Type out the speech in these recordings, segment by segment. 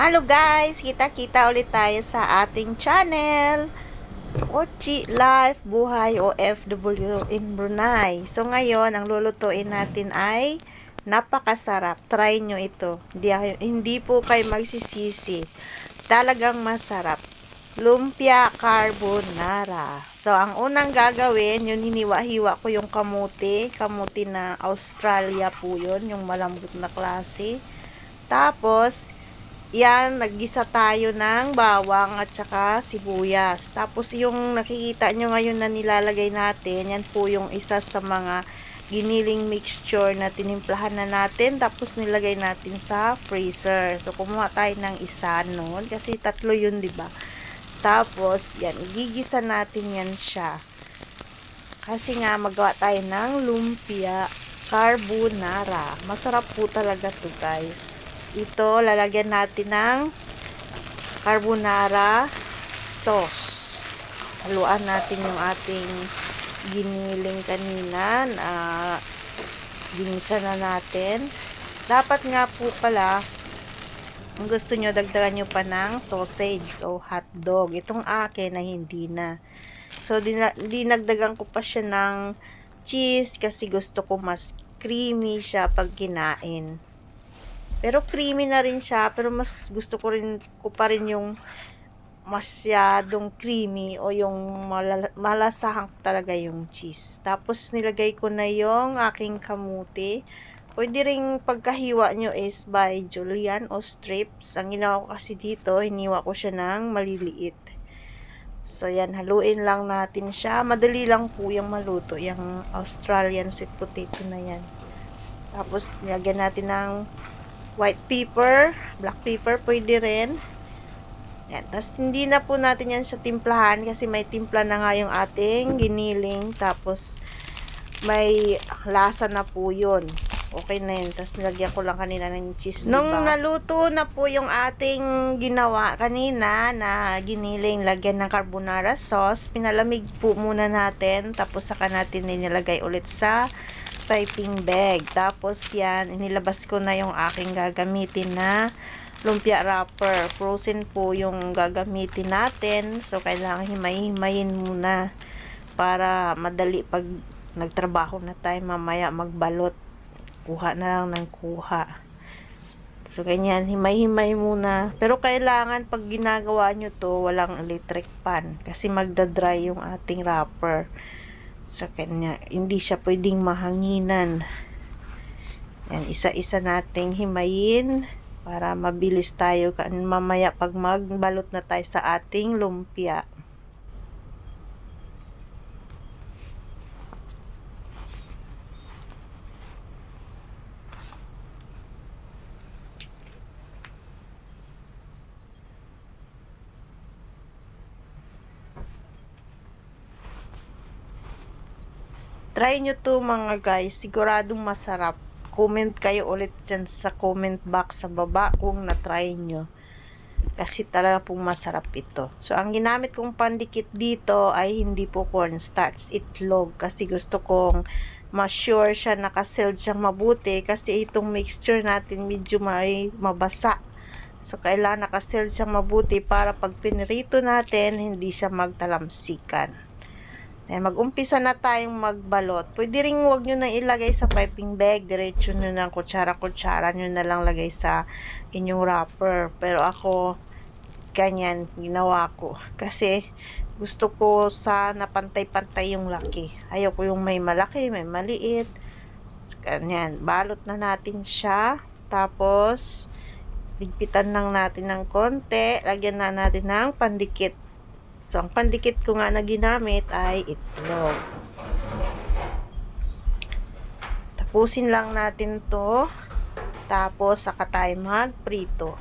Hello guys! Kita-kita ulit tayo sa ating channel. Ochi Life Buhay OFW in Brunei. So ngayon, ang lulutuin natin ay napakasarap. Try nyo ito. Hindi, hindi po kayo magsisisi. Talagang masarap. Lumpia carbonara. So, ang unang gagawin, yun hiniwa-hiwa ko yung kamuti. Kamuti na Australia po yun, yung malambot na klase. Tapos, yan, naggisa tayo ng bawang at saka sibuyas. Tapos yung nakikita nyo ngayon na nilalagay natin, yan po yung isa sa mga giniling mixture na tinimplahan na natin. Tapos nilagay natin sa freezer. So kumuha tayo ng isa noon kasi tatlo yun, 'di ba? Tapos yan, gigisa natin yan siya. Kasi nga magawa tayo ng lumpia carbonara. Masarap po talaga 'to, guys ito lalagyan natin ng carbonara sauce. Haluan natin yung ating giniling kanina na ginisa na natin. Dapat nga po pala kung gusto nyo dagdagan nyo pa ng sausage o hotdog. Itong akin na hindi na. So dinagdagan ko pa siya ng cheese kasi gusto ko mas creamy siya pag kinain pero creamy na rin siya, pero mas gusto ko rin ko pa rin yung masyadong creamy o yung malala, malasahan talaga yung cheese. Tapos nilagay ko na yung aking kamuti. Pwede ring pagkahiwa nyo is by julian o strips. Ang ginawa ko kasi dito, hiniwa ko siya ng maliliit. So yan, haluin lang natin siya. Madali lang po yung maluto, yung Australian sweet potato na yan. Tapos nilagyan natin ng white pepper, black pepper, pwede rin. Yan. Tapos, hindi na po natin yan sa timplahan kasi may timpla na nga yung ating giniling. Tapos, may lasa na po yun. Okay na yun. Tapos, nilagyan ko lang kanina ng cheese. Nung diba? naluto na po yung ating ginawa kanina na giniling, lagyan ng carbonara sauce, pinalamig po muna natin. Tapos, saka natin nilagay ulit sa piping bag. Tapos yan, inilabas ko na yung aking gagamitin na lumpia wrapper. Frozen po yung gagamitin natin. So, kailangan himay-himayin muna para madali pag nagtrabaho na tayo mamaya magbalot. Kuha na lang ng kuha. So, ganyan, himay-himay muna. Pero kailangan pag ginagawa nyo to, walang electric pan. Kasi magdadry yung ating wrapper sa kanya. Hindi siya pwedeng mahanginan. Yan, isa-isa nating himayin para mabilis tayo mamaya pag magbalot na tayo sa ating lumpia. Try nyo to mga guys. Siguradong masarap. Comment kayo ulit dyan sa comment box sa baba kung na-try nyo. Kasi talaga pong masarap ito. So, ang ginamit kong pandikit dito ay hindi po cornstarch, itlog. Kasi gusto kong ma-sure siya nakasealed siyang mabuti. Kasi itong mixture natin medyo may mabasa. So, kailangan nakasealed siyang mabuti para pag pinirito natin, hindi siya magtalamsikan. Ayan, mag-umpisa na tayong magbalot. Pwede rin huwag nyo nang ilagay sa piping bag. Diretso nyo ng kutsara-kutsara nyo na lang lagay sa inyong wrapper. Pero ako, ganyan, ginawa ko. Kasi, gusto ko sa napantay-pantay yung laki. Ayoko yung may malaki, may maliit. Ganyan, balot na natin siya. Tapos, ligpitan lang natin ng konti. Lagyan na natin ng pandikit So, ang pandikit ko nga na ginamit ay itlog. Tapusin lang natin to. Tapos, saka tayo magprito.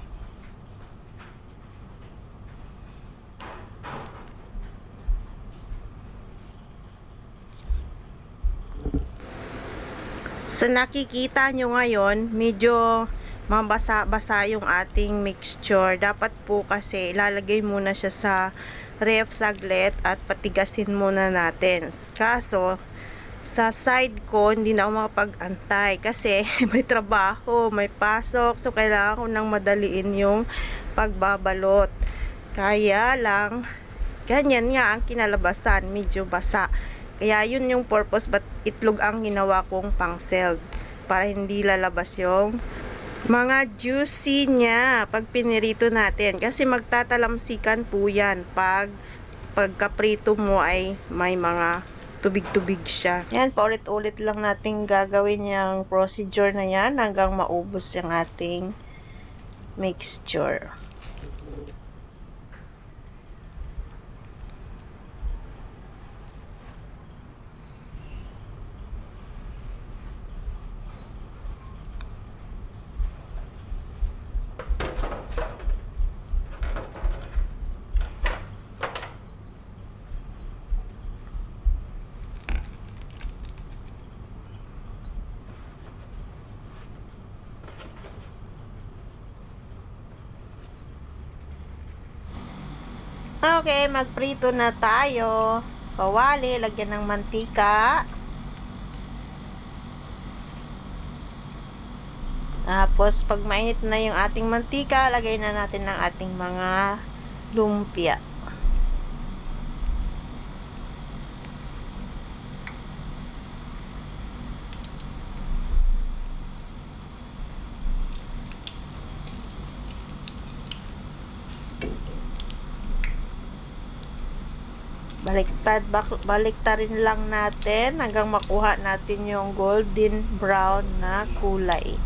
Sa nakikita nyo ngayon, medyo mabasa-basa yung ating mixture. Dapat po kasi ilalagay muna siya sa ref saglit at patigasin muna natin. Kaso, sa side ko, hindi na ako makapag-antay kasi may trabaho, may pasok. So, kailangan ko nang madaliin yung pagbabalot. Kaya lang, ganyan nga ang kinalabasan, medyo basa. Kaya yun yung purpose, but itlog ang ginawa kong pang-seld para hindi lalabas yung mga juicy niya pag pinirito natin. Kasi magtatalamsikan po yan pag pagkaprito mo ay may mga tubig-tubig siya. Yan, paulit-ulit lang natin gagawin yung procedure na yan hanggang maubos yung ating mixture. Okay, magprito na tayo. Kawali, lagyan ng mantika. Tapos, pag mainit na yung ating mantika, lagay na natin ng ating mga lumpia. Baliktad baliktarin lang natin hanggang makuha natin yung golden brown na kulay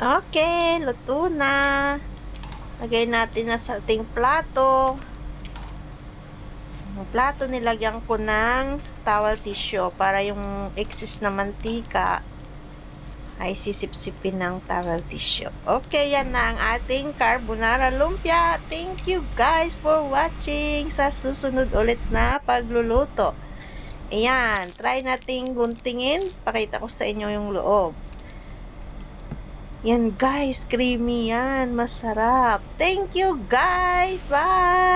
Okay, luto na. Lagay natin na sa ating plato. Ang plato nilagyan ko ng towel tissue para yung excess na mantika ay sisipsipin ng towel tissue. Okay, yan na ang ating carbonara lumpia. Thank you guys for watching sa susunod ulit na pagluluto. Ayan, try nating guntingin. Pakita ko sa inyo yung loob. Yan guys, creamy yan. Masarap. Thank you guys. Bye!